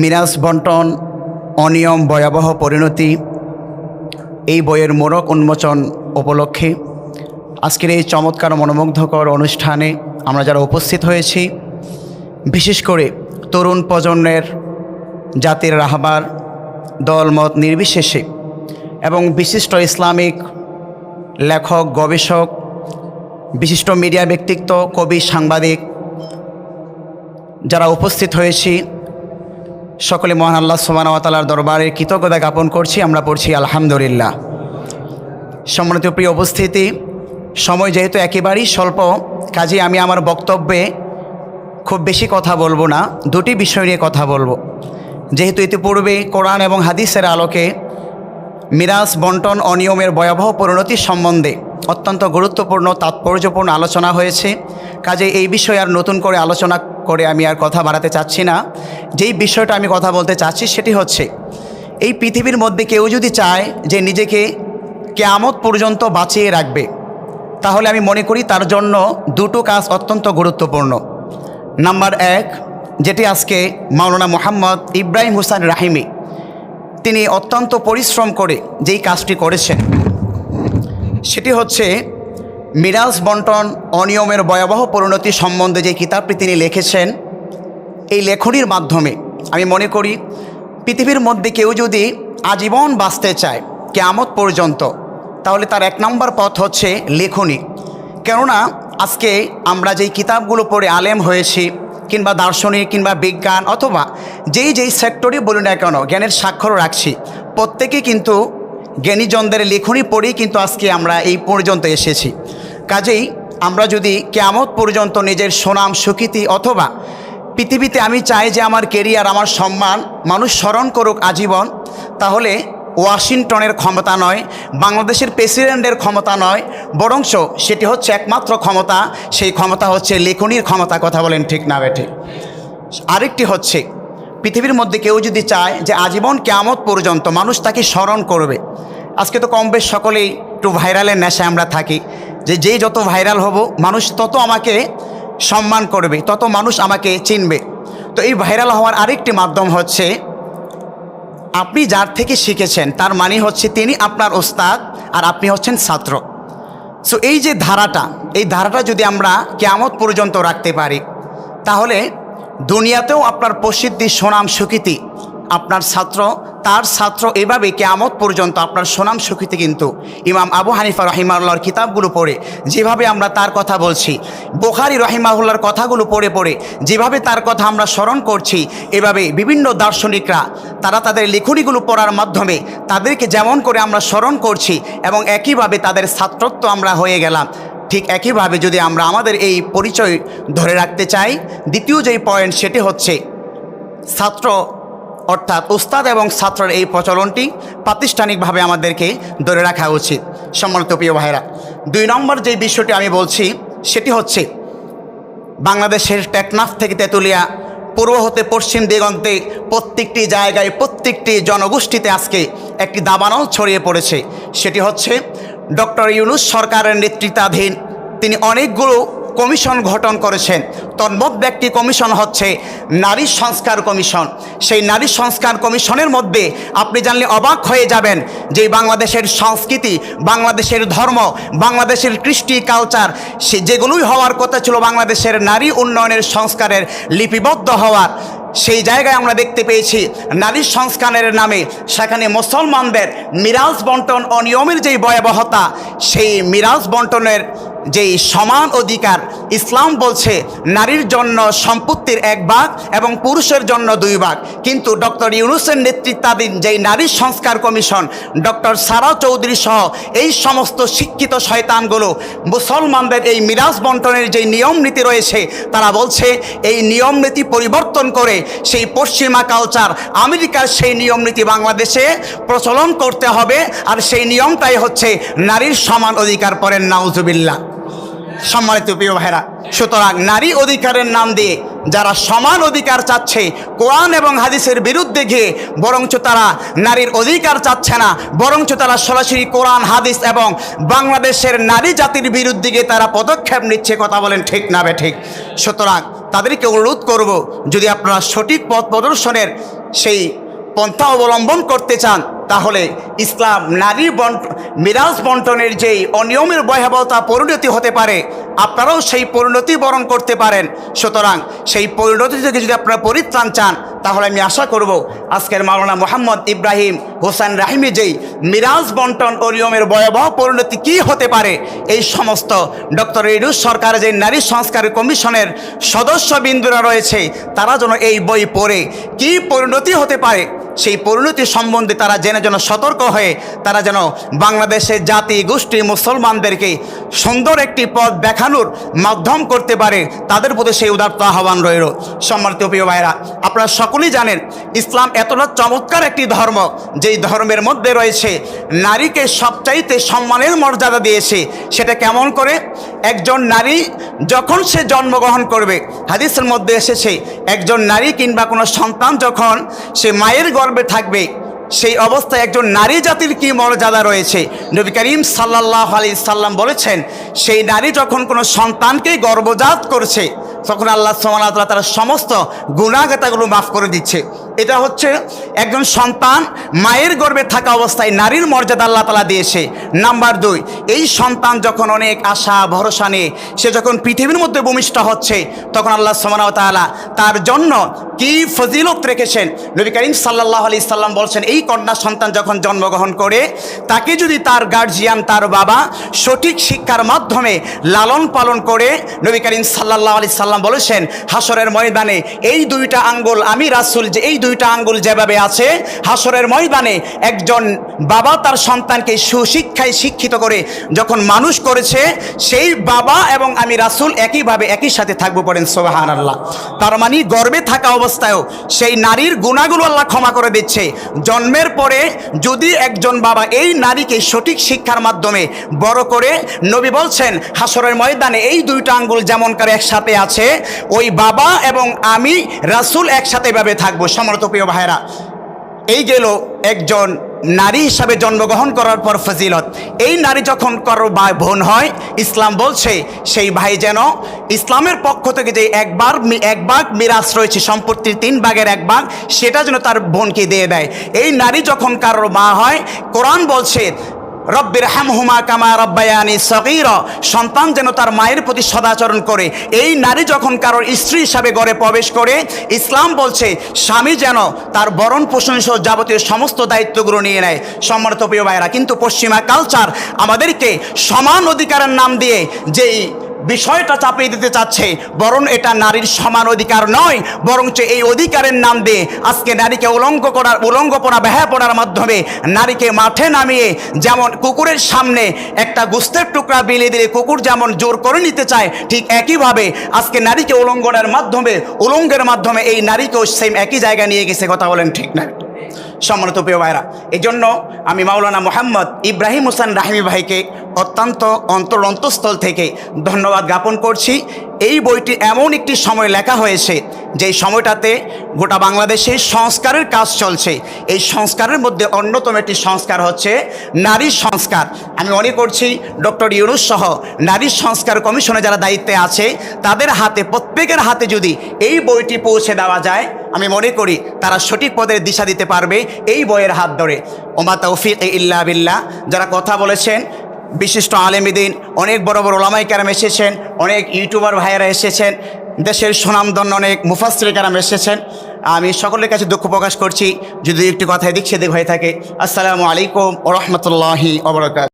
মিরাজ বন্টন, অনিয়ম, ভয়াবহ পরিণতি, এই বইয়ের মোড়ক উন্মোচন উপলক্ষে আজকের এই চমৎকার মনোমুগ্ধকর অনুষ্ঠানে আমরা যারা উপস্থিত হয়েছি, বিশেষ করে তরুণ প্রজন্মের জাতির রাহবার, দলমত নির্বিশেষে এবং বিশিষ্ট ইসলামিক লেখক, গবেষক, বিশিষ্ট মিডিয়া ব্যক্তিত্ব, কবি, সাংবাদিক যারা উপস্থিত হয়েছি সকলে মহান আল্লাহ সুবাহতালার দরবারে কৃতজ্ঞতা জ্ঞাপন করছি। আমরা পড়ছি আলহামদুলিল্লাহ। সম্মানিত প্রিয় উপস্থিতি, সময় যেহেতু একেবারেই স্বল্প কাজে আমি আমার বক্তব্যে খুব বেশি কথা বলব না, দুটি বিষয় নিয়ে কথা বলব। যেহেতু ইতিপূর্বে কোরআন এবং হাদিসের আলোকে মিরাজ বন্টন অনিয়মের ভয়াবহ পরিণতি সম্বন্ধে অত্যন্ত গুরুত্বপূর্ণ, তাৎপর্যপূর্ণ আলোচনা হয়েছে। কাজে এই বিষয়ে আর নতুন করে আলোচনা করে আমি আর কথা বাড়াতে চাচ্ছি না। যেই বিষয়টা আমি কথা বলতে চাচ্ছি সেটি হচ্ছে, এই পৃথিবীর মধ্যে কেউ যদি চায় যে নিজেকে কেয়ামত পর্যন্ত বাঁচিয়ে রাখবে, তাহলে আমি মনে করি তার জন্য দুটো কাজ অত্যন্ত গুরুত্বপূর্ণ। নাম্বার এক, যেটি আজকে মাওলানা মোহাম্মদ ইব্রাহিম হুসান রাহিমি, তিনি অত্যন্ত পরিশ্রম করে যেই কাজটি করেছেন সেটি হচ্ছে মিরাজ বন্টন অনিয়মের ভয়াবহ পরিণতি সম্বন্ধে যে কিতাবটি তিনি লিখেছেন, এই লেখনির মাধ্যমে আমি মনে করি পৃথিবীর মধ্যে কেউ যদি আজীবন বাঁচতে চায় কেয়ামত পর্যন্ত, তাহলে তার এক নম্বর পথ হচ্ছে লেখনী। কেননা আজকে আমরা যেই কিতাবগুলো পড়ে আলেম হয়েছি, কিংবা দার্শনিক, কিংবা বিজ্ঞান, অথবা যেই যেই সেক্টরই বলি না কেন, জ্ঞানের স্বাক্ষর রাখছি, প্রত্যেকেই কিন্তু জ্ঞানীজনদের লেখনী পড়েই কিন্তু আজকে আমরা এই পর্যন্ত এসেছি। কাজেই আমরা যদি কেয়ামত পর্যন্ত নিজের সুনাম সুকৃতি অথবা পৃথিবীতে আমি চাই যে আমার কেরিয়ার, আমার সম্মান মানুষ স্মরণ করুক আজীবন, তাহলে ওয়াশিংটনের ক্ষমতা নয়, বাংলাদেশের প্রেসিডেন্টের ক্ষমতা নয় বরংশ সেটি হচ্ছে একমাত্র ক্ষমতা, সেই ক্ষমতা হচ্ছে লেখনির ক্ষমতা, কথা বলেন ঠিক না বেঠে আরেকটি হচ্ছে, পৃথিবীর মধ্যে কেউ যদি চায় যে আজীবন কেয়ামত পর্যন্ত মানুষ তাকে স্মরণ করবে আজকে তো কম বেশ সকলেই একটু ভাইরালের নেশায় আমরা থাকি। যে যেই যত ভাইরাল হব, মানুষ তত আমাকে সম্মান করবে, তত মানুষ আমাকে চিনবে। তো এই ভাইরাল হওয়ার আরেকটি মাধ্যম হচ্ছে, আপনি যার থেকে শিখেছেন, তার মানে হচ্ছে তিনি আপনার ওস্তাদ আর আপনি হচ্ছেন ছাত্র। সো এই যে ধারাটা, এই ধারাটা যদি আমরা কেয়ামত পর্যন্ত রাখতে পারি, তাহলে দুনিয়াতেও আপনার প্রসিদ্ধি, সুনাম, সুকৃতি আপনার ছাত্র, তার ছাত্র এভাবে কেয়ামত পর্যন্ত আপনার সুনাম সুখীতে কিন্তু ইমাম আবু হানিফা রহিমাউল্লাহর কিতাবগুলো পড়ে, যেভাবে আমরা তার কথা বলছি, বোখারি রহিমাহুল্লার কথাগুলো পড়ে পড়ে, যেভাবে তার কথা আমরা স্মরণ করছি, এভাবে বিভিন্ন দার্শনিকরা, তারা তাদের লেখনীগুলো পড়ার মাধ্যমে তাদেরকে যেমন করে আমরা স্মরণ করছি এবং একইভাবে তাদের ছাত্রত্ব আমরা হয়ে গেলাম। ঠিক একইভাবে যদি আমরা আমাদের এই পরিচয় ধরে রাখতে চাই, দ্বিতীয় যেই পয়েন্ট সেটি হচ্ছে, ছাত্র অর্থাৎ উস্তাদ এবং ছাত্রের এই প্রচলনটি প্রাতিষ্ঠানিকভাবে আমাদেরকে ধরে রাখা উচিত, সম্মানিত প্রিয় ভাইরা দুই নম্বর যে বিষয়টি আমি বলছি, সেটি হচ্ছে বাংলাদেশের টেকনাফ থেকে তেঁতুলিয়া পূর্ব হতে পশ্চিম দিগন্তে প্রত্যেকটি জায়গায়, প্রত্যেকটি জনগোষ্ঠীতে আজকে একটি দাবানল ছড়িয়ে পড়েছে। সেটি হচ্ছে ডক্টর ইউনুস সরকারের নেতৃত্বাধীন তিনি অনেকগুলো কমিশন গঠন করেছেন তন্মধ্যে একটি কমিশন হচ্ছে নারী সংস্কার কমিশন। সেই নারী সংস্কার কমিশনের মধ্যে আপনি জানলে অবাক হয়ে যাবেন যে বাংলাদেশের সংস্কৃতি, বাংলাদেশের ধর্ম, বাংলাদেশের কৃষ্টি কালচার সে যেগুলোই হওয়ার কথা ছিল বাংলাদেশের নারী উন্নয়নের সংস্কারের লিপিবদ্ধ হওয়ার। সেই জায়গায় আমরা দেখতে পেয়েছি নারী সংস্কারের নামে সেখানে মুসলমানদের মিরাজ বন্টন অনিয়মের যেই ভয়াবহতা, সেই মিরাজ বন্টনের যেই সমান অধিকার ইসলাম বলছে, নারীর জন্য সম্পত্তির এক ভাগ এবং পুরুষের জন্য দুই ভাগ। কিন্তু ডক্টর ইউনুসের নেতৃত্বাধীন যেই নারী সংস্কার কমিশন, ডক্টর সারা চৌধুরী সহ এই সমস্ত শিক্ষিত শয়তানগুলো, মুসলমানদের এই মিরাজ বন্টনের যেই নিয়ম নীতি রয়েছে, তারা বলছে, এই নিয়ম নীতি পরিবর্তন করে সেই পশ্চিমা কালচার আমেরিকার সেই নিয়ম নীতি বাংলাদেশে প্রচলন করতে হবে। আর সেই নিয়মটাই হচ্ছে, নারীর সমান অধিকার পরেন নাউজুবিল্লা সম্মানিত প্রিয় ভাইরা সুতরাং নারী অধিকারের নাম দিয়ে যারা সমান অধিকার চাচ্ছে, কোরআন এবং হাদিসের বিরুদ্ধে গিয়ে বরঞ্চ তারা নারীর অধিকার চাচ্ছে না, বরঞ্চ তারা সরাসরি কোরআন, হাদিস এবং বাংলাদেশের নারী জাতির বিরুদ্ধে গিয়ে তারা পদক্ষেপ নিচ্ছে কথা বলেন ঠিক না ঠিক। সুতরাং তাদেরকে অনুরোধ করব, যদি আপনারা সঠিক পথ প্রদর্শনের সেই পন্থা অবলম্বন করতে চান তাহলে ইসলাম নারী বন্ট মিরাজ বন্টনের যেই অনিয়মের ভয়াবহতা পরিণতি হতে পারে, আপনারাও সেই পরিণতি বরণ করতে পারেন। সুতরাং সেই পরিণতি থেকে যদি আপনারা পরিত্রাণ চান, তাহলে আমি আশা করব আজকের মাওলানা মোহাম্মদ ইব্রাহিম হোসেন রাহিমি যেই মিরাজ বন্টন অনিয়মের ভয়াবহ পরিণতি কি হতে পারে, এই সমস্ত ডক্টর ইডুস সরকারের যে নারী সংস্কার কমিশনের সদস্যবিন্দুরা রয়েছে, তারা যেন এই বই পড়ে। কি পরিণতি হতে পারে সেই পরিণতি সম্বন্ধে তারা জেনে যেন সতর্ক হয়ে তারা যেন বাংলাদেশের জাতি, গোষ্ঠী, মুসলমানদেরকে সুন্দর একটি পথ দেখানোর মাধ্যম করতে পারে, তাদের প্রতি সেই উদার্ত আহ্বান রইল। সম্মানিত প্রিয় ভাইরা আপনারা সকলেই জানেন, ইসলাম এতটা চমৎকার একটি ধর্ম, যেই ধর্মের মধ্যে রয়েছে, নারীকে সবচাইতে সম্মানের মর্যাদা দিয়েছে, সেটা কেমন করে? একজন নারী যখন সে জন্মগ্রহণ করবে, হাদিসের মধ্যে এসেছে, একজন নারী কিংবা কোনো সন্তান যখন সে মায়ের গর্ভে থাকবে। সেই অবস্থায় একজন নারী জাতির কি মর্যাদা রয়েছে? নবী করিম সাল্লাহ আলি সাল্লাম বলেছেন, সেই নারী যখন কোনো সন্তানকে গর্ভজাত করছে, তখন আল্লাহ সোমানাতলা তার সমস্ত গুণাগাতাগুলো মাফ করে দিচ্ছে। এটা হচ্ছে একজন সন্তান মায়ের গর্ভে থাকা অবস্থায় নারীর মর্যাদা আল্লাহ তালা দিয়েছে। নাম্বার দুই, এই সন্তান যখন অনেক আশা, ভরসা নিয়ে সে যখন পৃথিবীর মধ্যে ভূমিষ্ঠ হচ্ছে, তখন আল্লাহ সোমানাও তালা তার জন্য কি ফজিলত রেখেছেন? নবী করিম সাল্লাহ আলি সাল্লাম বলছেন, এই কন্যা সন্তান যখন জন্মগ্রহণ করে, তাকে যদি তার গার্জিয়ান তার বাবা সঠিক শিক্ষার মাধ্যমে লালন পালন করে, নবী করিম সাল্লাহ আলি সাল্লাম বলেছেন হাসরের ময়দানে এই দুইটা আঙ্গুল আমি রাসুল যে এই দুইটা আঙ্গুল যেভাবে আছে, হাসরের ময়দানে একজন বাবা তার সন্তানকে সুশিক্ষায় শিক্ষিত করে যখন মানুষ করেছে, সেই বাবা এবং আমি রাসুল একইভাবে একই সাথে থাকব পড়েন সোবাহান আল্লাহ তার মানে গর্বে থাকা অবস্থায়ও সেই নারীর গুণাগুলো আল্লাহ ক্ষমা করে দিচ্ছে। জন্মের পরে যদি একজন বাবা এই নারীকে সঠিক শিক্ষার মাধ্যমে বড় করে, নবী বলছেন, হাসরের ময়দানে এই দুইটা আঙ্গুল যেমন করে একসাথে আছে, ওই বাবা এবং আমি রাসুল একসাথে এভাবে থাকব সমর্থ প্রিয় ভাইরা এই গেল একজন নারী হিসাবে জন্মগ্রহণ করার পর ফজিলত। এই নারী যখন কারও ভাই বোন হয়, ইসলাম বলছে, সেই ভাই যেন ইসলামের পক্ষ থেকে যে একবার এক ভাগ মিরাজ রয়েছে, সম্পত্তির তিন ভাগের এক ভাগ, সেটা যেন তার বোনকে দিয়ে দেয়। এই নারী যখন কারোর মা হয়, কোরআন বলছে রব্বির হামহুমা কামা রব্বায়ানি সকির সন্তান যেন তার মায়ের প্রতি সদাচরণ করে। এই নারী যখন কারোর স্ত্রী হিসাবে গড়ে প্রবেশ করে, ইসলাম বলছে, স্বামী যেন তার বরণ পোষণ সহ যাবতীয় সমস্ত দায়িত্বগুলো নিয়ে নেয়। সম্মানিত প্রিয় ভাইরা কিন্তু পশ্চিমা কালচার আমাদেরকে সমান অধিকারের নাম দিয়ে যেই বিষয়টা চাপিয়ে দিতে চাচ্ছে, বরং এটা নারীর সমান অধিকার নয়, বরঞ্চ এই অধিকারের নাম দিয়ে আজকে নারীকে উলঙ্গ করার, উলঙ্গপনা ব্যাহা পড়ার মাধ্যমে নারীকে মাঠে নামিয়ে যেমন কুকুরের সামনে একটা গুস্তের টুকরা বিলিয়ে দিলে কুকুর যেমন জোর করে নিতে চায়, ঠিক একইভাবে আজকে নারীকে উলঙ্গনের মাধ্যমে, উলঙ্গের মাধ্যমে এই নারীকেও সেম একই জায়গায় নিয়ে গেছে, কথা বলেন ঠিক না? সম্মানিত প্রিয় ভাইরা এই জন্য আমি মাওলানা মোহাম্মদ ইব্রাহিম হোসেন রাহিমি ভাইকে অত্যন্ত অন্তর অন্তঃস্থল থেকে ধন্যবাদ জ্ঞাপন করছি। এই বইটি এমন একটি সময় লেখা হয়েছে, যেই সময়টাতে গোটা বাংলাদেশে সংস্কারের কাজ চলছে। এই সংস্কারের মধ্যে অন্যতম একটি সংস্কার হচ্ছে নারী সংস্কার। আমি মনে করছি ডক্টর ইউনুস সহ নারী সংস্কার কমিশনে যারা দায়িত্বে আছে, তাদের হাতে, প্রত্যেকের হাতে যদি এই বইটি পৌঁছে দেওয়া যায়, আমি মনে করি তারা সঠিক পদের দিশা দিতে পারবে এই বইয়ের হাত ধরে। ওমা তৌফিক ইল্লা বিল্লাহ, যারা কথা বলেছেন বিশিষ্ট আলেমিদিন, অনেক বড় বড় ওলামাই কারাম এসেছেন, অনেক ইউটিউবার ভাইয়েরা এসেছেন, দেশের সুনামধন্য অনেক মুফাসরি কারাম এসেছেন। আমি সকলের কাছে দুঃখ প্রকাশ করছি, যদি একটি কথা এদিক সেদিক হয়ে থাকে, আসসালামু আলাইকুম ও রহমতুল্লাহি